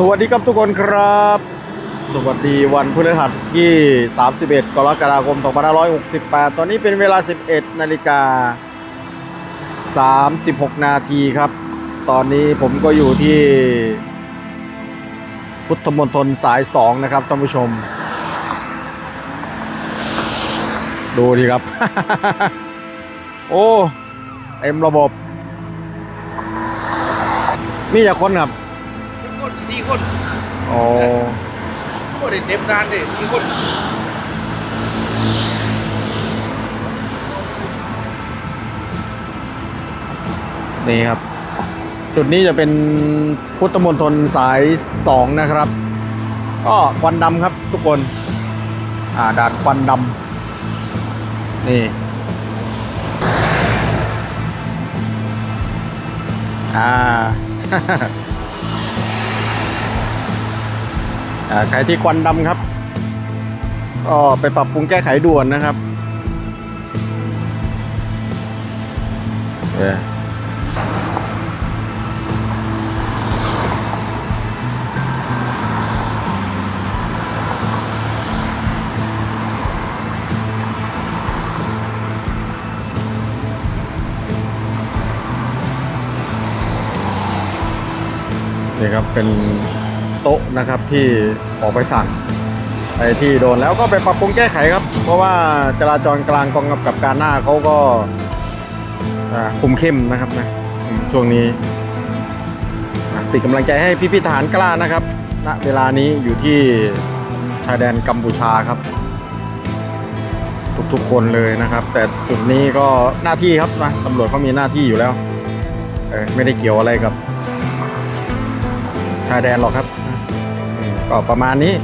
สวัสดีครับทุกคนครับ สวัสดีวันพฤหัสที่ 31 กรกฎาคม 2568 ตอนนี้เป็นเวลา 11 นาฬิกา 36 นาทีครับ ตอนนี้ผมก็อยู่ที่ พุทธมณฑลสาย 2 นะครับท่านผู้ชม ดูดีครับ โอ้เต็มระบบ มีจากคนครับ สี่คนอ๋อก็ได้เต็มงานเลยสี่คนนี่ครับ จุดนี้จะเป็นพุทธมณฑลสายสองนะครับ ก็ควันดำครับทุกคน อ่าด่านควันดำนี่อ่า อ่าใครที่ควันดำครับก็ไปปรับปรุงแก้ไขด่วนนะครับเนี่ครับเป็น ต๊ะนะครับที่ออกไปสั่งไอ้ที่โดนแล้วก็ไปปรับปรุงแก้ไขครับ เพราะว่าจราจรกลางกองกำกับการหน้าเขาก็อ่าคุมเข้มนะครับนะช่วงนี้ติดกำลังใจให้พี่พี่ทหารกล้านะครับณเวลานี้อยู่ที่ชายแดนกัมพูชาครับ ทุกๆคนเลยนะครับ แต่จุดนี้ก็หน้าที่ครับนะตำรวจเขามีหน้าที่อยู่แล้วไม่ได้เกี่ยวอะไรกับชายแดนหรอกครับ ก็ประมาณนี้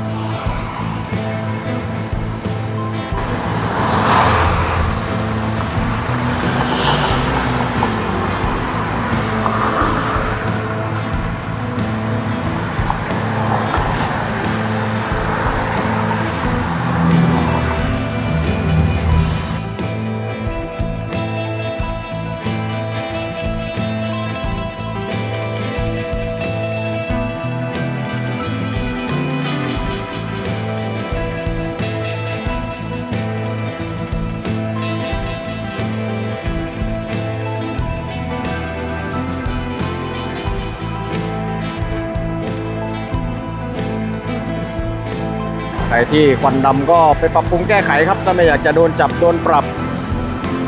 รที่ควันดำก็ไปปรับปรุงแก้ไขครับถ้าไม่อยากจะโดนจับโดนปรับ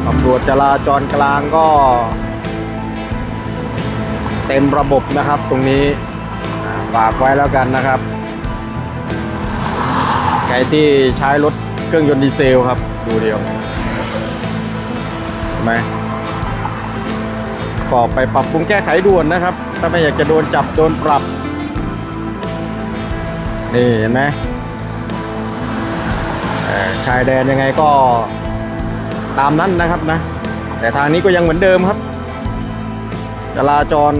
ตำรวจจราจรกลางก็ เต็มระบบนะครับ ตรงนี้ฝากไว้แล้วกันนะครับ ใครที่ใช้รถเครื่องยนต์ดีเซลครับ ดูเดียวไหมก็ไปปรับปรุงแก้ไขด่วนนะครับ ถ้าไม่อยากจะโดนจับโดนปรับ นี่เห็นไหม ชายแดนยังไงก็ตามนั้นนะครับนะ แต่ทางนี้ก็ยังเหมือนเดิมครับจราจร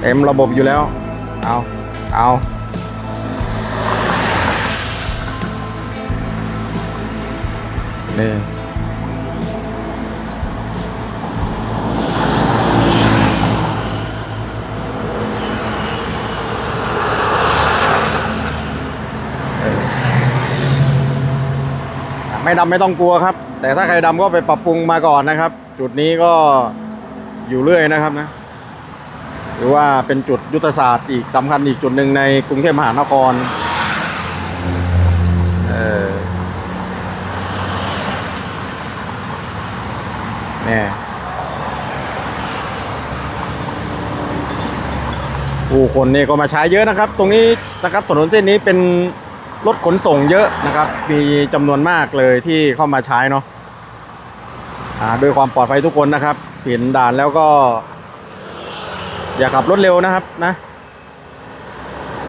เต็มระบบอยู่แล้ว เอาเอานี่ ไม่ดำไม่ต้องกลัวครับ แต่ถ้าใครดำก็ไปปรับปรุงมาก่อนนะครับ จุดนี้ก็อยู่เรื่อยนะครับนะหรือว่าเป็นจุดยุทธศาสตร์อีกสำคัญอีกจุดหนึ่งในกรุงเทพมหานครเออเนี่ยผู้คนนี่ก็มาใช้เยอะนะครับ ตรงนี้นะครับถนนเส้นนี้เป็น รถขนส่งเยอะนะครับ มีจำนวนมากเลยที่เข้ามาใช้เนาะอ่าด้วยความปลอดภัยทุกคนนะครับ เห็นด่านแล้วก็ อย่าขับรถเร็วนะครับนะ